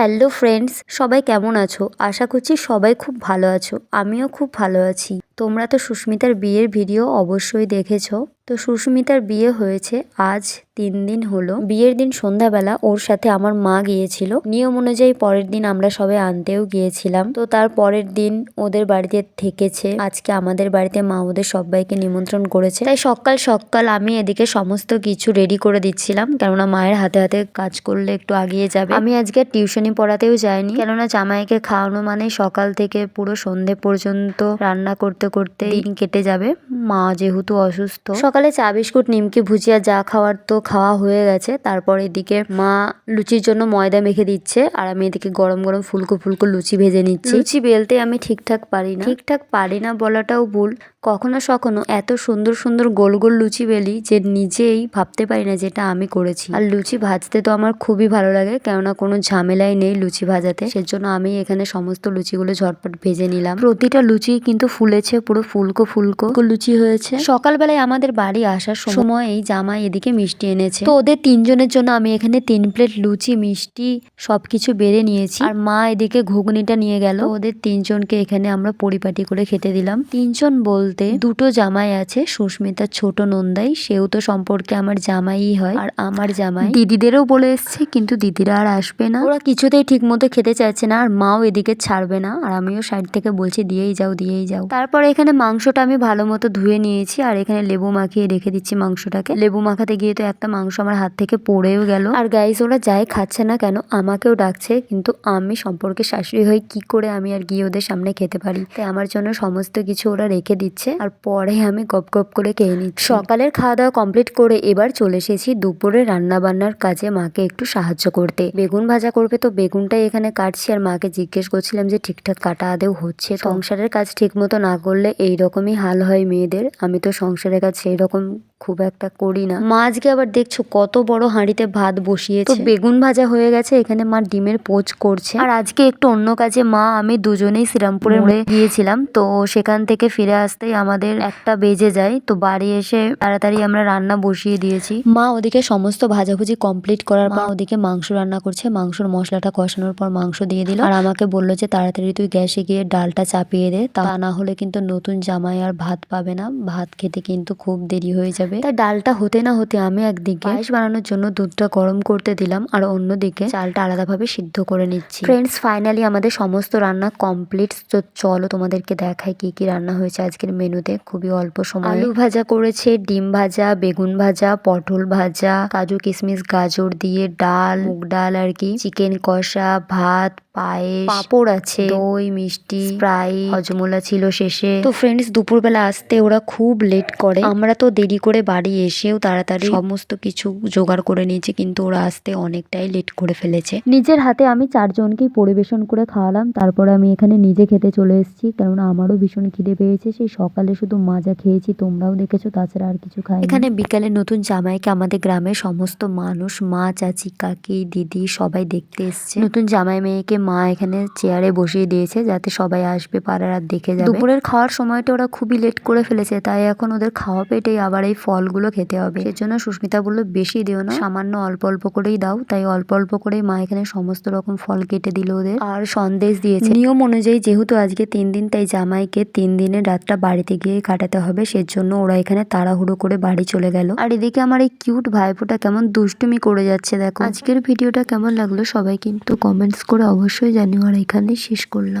Hello friends, সবাই কেমন আছো? আশা করছি সবাই খুব ভালো আছো। আমিও খুব ভালো আছি। তোমরা তো সুস্মিতার বিয়ের ভিডিও অবশ্যই দেখেছ। তো সুস্মিতার বিয়ে হয়েছে আজ তিন দিন হলো। বিয়ের দিন সন্ধ্যাবেলা ওর সাথে আমার মা গিয়েছিল। নিয়ম অনুযায়ী পরের দিন আমরা সবাই আনতেও গিয়েছিলাম। তো তার পরের দিন ওদের বাড়িতে থেকেছে। আজকে আমাদের বাড়িতে মা ওদের সবাইকে নিমন্ত্রণ করেছে। তাই সকাল সকাল আমি এদিকে সমস্ত কিছু রেডি করে দিচ্ছিলাম। কেননা মায়ের হাতে হাতে কাজ করলে একটু আগিয়ে যাবে। আমি আজকে টিউশনি পড়াতেও যাইনি। কেননা জামাইকে খাওয়ানো মানে সকাল থেকে পুরো সন্ধে পর্যন্ত রান্না করতে করতে দিন কেটে যাবে। মা যেহেতু অসুস্থ। সকালে চা বিস্কুট নিমকি ভুজিয়া যা খাওয়ার তো খাওয়া হয়ে গেছে। তারপর এদিকে মা লুচির জন্য ময়দা মেখে দিচ্ছে আর আমি এদিকে গরম গরম ফুলকো ফুলকো লুচি ভেজে নিচ্ছি। লুচি বেলতে আমি ঠিকঠাক পারি না। ঠিকঠাক পারি না বলাটাও ভুল। কখনো সখনো এত সুন্দর সুন্দর গোল গোল লুচি বেলি যে নিজেই ভাবতে পারি না যেটা আমি করেছি। আর লুচি ভাজতে তো আমার খুবই ভালো লাগে কেননা কোনো ঝামেলাই নেই লুচি ভাজাতে। সেজন্য আমি এখানে সমস্ত লুচিগুলো ঝটপট ভেজে নিলাম। প্রতিটা লুচি কিন্তু ফুলেছে পুরো ফুলকো ফুলকো লুচি হয়েছে। সকালবেলায় আমাদের বাড়ি আসার সময় এই জামাই এদিকে মিষ্টি এনেছে। তো ওদের তিনজনের জন্য আমি এখানে তিন প্লেট লুচি, মিষ্টি সবকিছু বেড়ে নিয়েছি। আর মা এদিকে ঘুগনিটা নিয়ে গেল। ওদের তিনজনকে এখানে আমরা পরিপাটি করে খেতে দিলাম। তিনজন বলতে দুটো জামাই আছে সুস্মিতার ছোট নন্দাই। সেও তো সম্পর্কে আমার জামাই হয়। আর আমার জামাই দিদিদেরও বলে এসছে, কিন্তু দিদিরা আর আসবে না। ওরা কিছুতেই ঠিক মতো খেতে চাইছে না, আর মাও এদিকে ছাড়বে না। আর আমিও সাইড থেকে বলছি, দিয়েই যাও দিয়েই যাও। তারপর এখানে মাংসটা আমি ভালো মতো ধুয়ে নিয়েছি, আর এখানে লেবু মাখিয়ে রেখে দিচ্ছি মাংসটাকে। লেবু মাখাতে গিয়ে তো একটা মাংস আমার হাত থেকে পড়েও গেল। আর গাইস ওরা যাই খাচ্ছে না কেন, আমাকেও ডাকছে, কিন্তু আমি সম্পর্কে শাশুড়ি হয়ে কি করে আমি আর গিয়ে ওদের সামনে খেতে পারি? তাই আমার জন্য সমস্ত কিছু ওরা রেখে দিচ্ছে, আর পরে আমি গপ গপ করে খেয়ে নিচ্ছি। সকালের খাওয়া দাওয়া কমপ্লিট করে এবার চলে এসেছি দুপুরে রান্না বান্নার কাজে মাকে একটু সাহায্য করতে। বেগুন ভাজা করবে তো বেগুনটাই এখানে কাটছি, আর মাকে জিজ্ঞেস করছিলাম যে ঠিকঠাক কাটা আদেও হচ্ছে? সংসারের কাজ ঠিক মতো না করলে এই রকমই হাল হয় মেয়েদের। আমি তো সংসারের কাজ সেই রকম খুব একটা করি না। মা আজকে আবার দেখছ কত বড় হাঁড়িতে ভাত বসিয়েছে। তো বেগুন ভাজা হয়ে গেছে এখানে মা ডিমের পোচ করছে। আর আজকে একটু অন্য কাজে মা আমি দুজনেই শ্রীরামপুরে গিয়েছিলাম। তো সেখান থেকে ফিরে আসতেই আমাদের একটা বেজে যায়। তো বাড়ি এসে তাড়াতাড়ি আমরা রান্না বসিয়ে দিয়েছি। মা ওদিকে সমস্ত ভাজাভুজি কমপ্লিট করার পর ওদিকে মাংস রান্না করছে। মাংসর মশলাটা কষানোর পর মাংস দিয়ে দিল। আর আমাকে বলল যে তাড়াতাড়ি তুই গ্যাসে গিয়ে ডালটা চাপিয়ে দে। তা না হলে কিন্তু নতুন জামাই আর ভাত পাবে না। ভাত খেতে কিন্তু খুব দেরি হয়ে যাবে। তাই ডালটা হতে না হতে আমি একদিকে পায়েস বানানোর জন্য দুধটা গরম করতে দিলাম আর অন্যদিকে চালটা আলাদাভাবে সিদ্ধ করে নিচ্ছি। ফ্রেন্ডস ফাইনালি আমাদের সমস্ত রান্না কমপ্লিট তো চলো তোমাদেরকে দেখাই কি কি রান্না হয়েছে আজকের মেনুতে। খুবই অল্প সময়। আলু ভাজা করেছে ডিম ভাজা বেগুন ভাজা পটল ভাজা কাজু কিশমিশ গাজর দিয়ে ডাল মুগ ডাল আর কি চিকেন কষা ভাত পায়েস পাঁপড় আছে দই মিষ্টি স্প্রাই হজমোলা ছিল শেষে। তো ফ্রেন্ডস দুপুরবেলা আসতে ওরা খুব লেট করে। আমরা তো দেরি করে বাড়ি এসেও তাড়াতাড়ি সমস্ত কিছু জোগাড় করে নিয়েছি কিন্তু ওরা আসতে অনেকটাই লেট করে ফেলেছে। নিজের হাতে আমি চারজনকেই পরিবেশন করে খাওয়ালাম তারপরে আমি এখানে নিজে খেতে চলে এসেছি কেননা আমারও ভীষণ খিদে পেয়েছে। সেই সকালে শুধু মাজা খেয়েছি তোমরাও দেখেছ তাছাড়া আর কিছু খাই এখানে বিকালে নতুন জামাইকে আমাদের গ্রামের সমস্ত মানুষ মা চাচি কাকি দিদি সবাই দেখতে এসছে। নতুন জামাই মেয়েকে মা এখানে চেয়ারে বসিয়ে দিয়েছে যাতে সবাই আসবে পাড়ার আর দেখে যাবে। দুপুরের খাওয়ার সময়টা ওরা খুবই লেট করে ফেলেছে তাই এখন ওদের খাওয়া পেটেই আবার এই ফলগুলো খেতে হবে। সেজন্য সুস্মিতা বলল বেশি দিও না সামান্য অল্প অল্প করেই দাও। তাই অল্প অল্প করেই মা এখানে সমস্ত রকম ফল কেটে দিল ওদের আর সন্দেশ দিয়েছে। নিয়ম অনুযায়ী যেহেতু আজকে তিন দিন তাই জামাইকে তিন দিনের রাতটা বাড়িতে গিয়ে কাটাতে হবে সেজন্য ওরা এখানে তাড়াহুড়ো করে বাড়ি চলে গেল। আর এদিকে আমার এই কিউট ভাইপোটা কেমন দুষ্টুমি করে যাচ্ছে দেখো। আজকের ভিডিওটা কেমন লাগল সবাই কিন্তু কমেন্টস করে অবশ্যই জানিও আর এখানে শেষ করলাম।